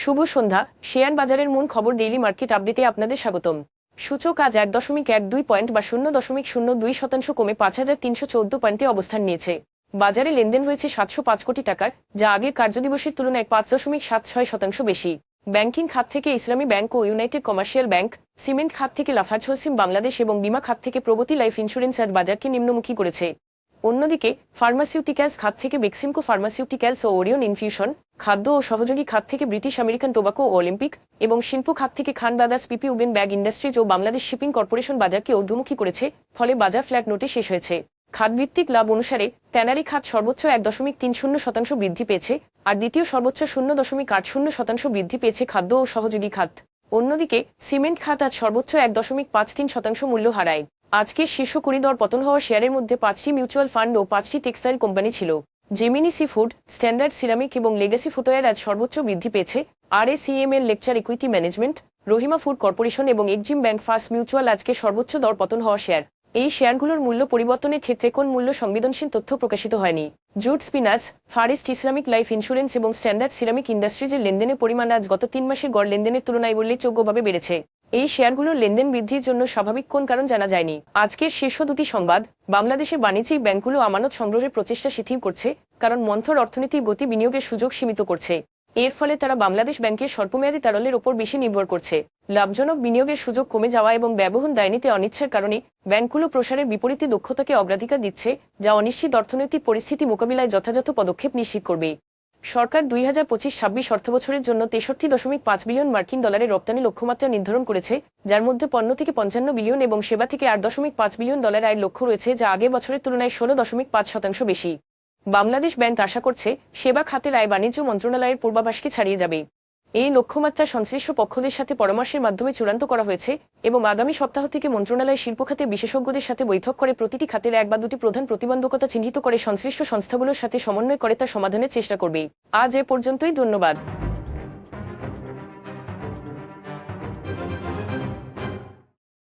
শুভ সন্ধ্যা। Share বাজারের মূল খবর ডেইলি মার্কেট আপডেটে আপনাদের স্বাগতম। সূচক আজ এক দশমিক এক দুই পয়েন্ট বা শূন্য দশমিক শূন্য দুই শতাংশ কমে পাঁচ হাজার তিনশো চোদ্দ পয়েন্টে অবস্থান নিয়েছে। বাজারে লেনদেন হয়েছে সাতশো পাঁচ কোটি টাকার, যা আগের কার্যদিবসের তুলনায় পাঁচ দশমিক সাত ছয় শতাংশ বেশি। ব্যাংকিং খাত থেকে ইসলামী ব্যাংক ও ইউনাইটেড কমার্শিয়াল ব্যাংক, সিমেন্ট খাত থেকে লাফাজ হোসিম বাংলাদেশ এবং বিমা খাত থেকে প্রগতি লাইফ ইন্স্যুরেন্স আজ বাজারকে নিম্নমুখী করেছে। অন্যদিকে ফার্মাসিউটিক্যালস খাত থেকে বেক্সিমকো ফার্মাসিউটিক্যালস ও ওরিয়ন ইনফিউশন খাদ্য ও সহযোগী খাত থেকে ব্রিটিশ আমেরিকান টোবাকো ও অলিম্পিক এবং শিল্প খাত থেকে Khan Brothers PP Woven Bag Industries ও বাংলাদেশ শিপিং কর্পোরেশন বাজারকে ঊর্ধ্বমুখী করেছে, ফলে বাজার ফ্ল্যাট নোটে শেষ হয়েছে। খাতভিত্তিক লাভ অনুসারে ট্যানারি খাত সর্বোচ্চ এক দশমিক তিন শূন্য শতাংশ বৃদ্ধি পেয়েছে আর দ্বিতীয় সর্বোচ্চ শূন্য দশমিক আট শূন্য শতাংশ বৃদ্ধি পেয়েছে খাদ্য ও সহযোগী খাত। অন্যদিকে, সিমেন্ট খাত আজ সর্বোচ্চ এক দশমিক পাঁচ তিন শতাংশ মূল্য হারায়। আজকের শীর্ষ করিডর পতন হওয়া শেয়ারের মধ্যে পাঁচটি মিউচুয়াল ফান্ড ও পাঁচটি টেক্সটাইল কোম্পানি ছিল। Gemini sea food standard ceramic এবং লেগাসি ফুটওয়্যার আজ সর্বোচ্চ বৃদ্ধি পেয়েছে। আর এ এর lecture Equity Management Rahima Food Corporation এবং এক্সিম ব্যাংক ফার্স্ট মিউচুয়াল আজকে সর্বোচ্চ দর পতন হওয়া শেয়ার। এই শেয়ারগুলোর মূল্য পরিবর্তনের ক্ষেত্রে কোন মূল্য সংবেদনশীল তথ্য প্রকাশিত হয়নি। Jute Spinners Fareast Islamic Life Insurance এবং স্ট্যান্ডার্ড সিরামিক ইন্ডাস্ট্রিজের লেনদেনের পরিমাণ আজ গত তিন মাসের গড় লেনদেনের তুলনায় উল্লেখযোগ্যভাবে বেড়েছে। এই শেয়ারগুলোর লেনদেন বৃদ্ধির জন্য স্বাভাবিক কোন কারণ জানা যায়নি। আজকের শীর্ষ দুটি সংবাদ, বাংলাদেশে বাণিজ্যিক ব্যাংকগুলো আমানত সংগ্রহের প্রচেষ্টা শিথিল করছে, কারণ মন্থর অর্থনীতির গতি বিনিয়োগের সুযোগ সীমিত করছে। এর ফলে তারা বাংলাদেশ ব্যাংকের স্বল্পমেয়াদী তারলের ওপর বেশি নির্ভর করছে। লাভজনক বিনিয়োগের সুযোগ কমে যাওয়া এবং ব্যবহার দায়নীতে অনিচ্ছার কারণে ব্যাংকগুলো প্রসারের বিপরীতে দক্ষতাকে অগ্রাধিকার দিচ্ছে, যা অনিশ্চিত অর্থনৈতিক পরিস্থিতি মোকাবিলায় যথাযথ পদক্ষেপ নিশ্চিত করবে। সরকার দুই হাজার পঁচিশ ছাব্বিশ অর্থ বছরের জন্য তেষট্টি দশমিক পাঁচ বিলিয়ন মার্কিন ডলারের রপ্তানি লক্ষ্যমাত্রা নির্ধারণ করেছে, যার মধ্যে পণ্য থেকে পঞ্চান্ন বিলিয়ন এবং সেবা থেকে আট দশমিক পাঁচ বিলিয়ন ডলার আয়ের লক্ষ্য রয়েছে, যা আগের বছরের তুলনায় ষোলো দশমিক পাঁচ শতাংশ বেশি। বাংলাদেশ ব্যাংক আশা করছে, সেবা খাতের আয় বাণিজ্য মন্ত্রণালয়ের পূর্বাভাসকে ছাড়িয়ে যাবে। এই লক্ষ্যমাত্রা সংশ্লিষ্ট পক্ষদের সাথে পরামর্শের মাধ্যমে চূড়ান্ত করা হয়েছে এবং আগামী সপ্তাহ থেকে মন্ত্রণালয় শিল্প খাতে বিশেষজ্ঞদের সাথে বৈঠক করে প্রতিটি খাতের এক বা দুটি প্রধান প্রতিবন্ধকতা চিহ্নিত করে সংশ্লিষ্ট সংস্থাগুলোর সাথে সমন্বয় করে তা সমাধানের চেষ্টা করবে। আজ এ পর্যন্তই, ধন্যবাদ।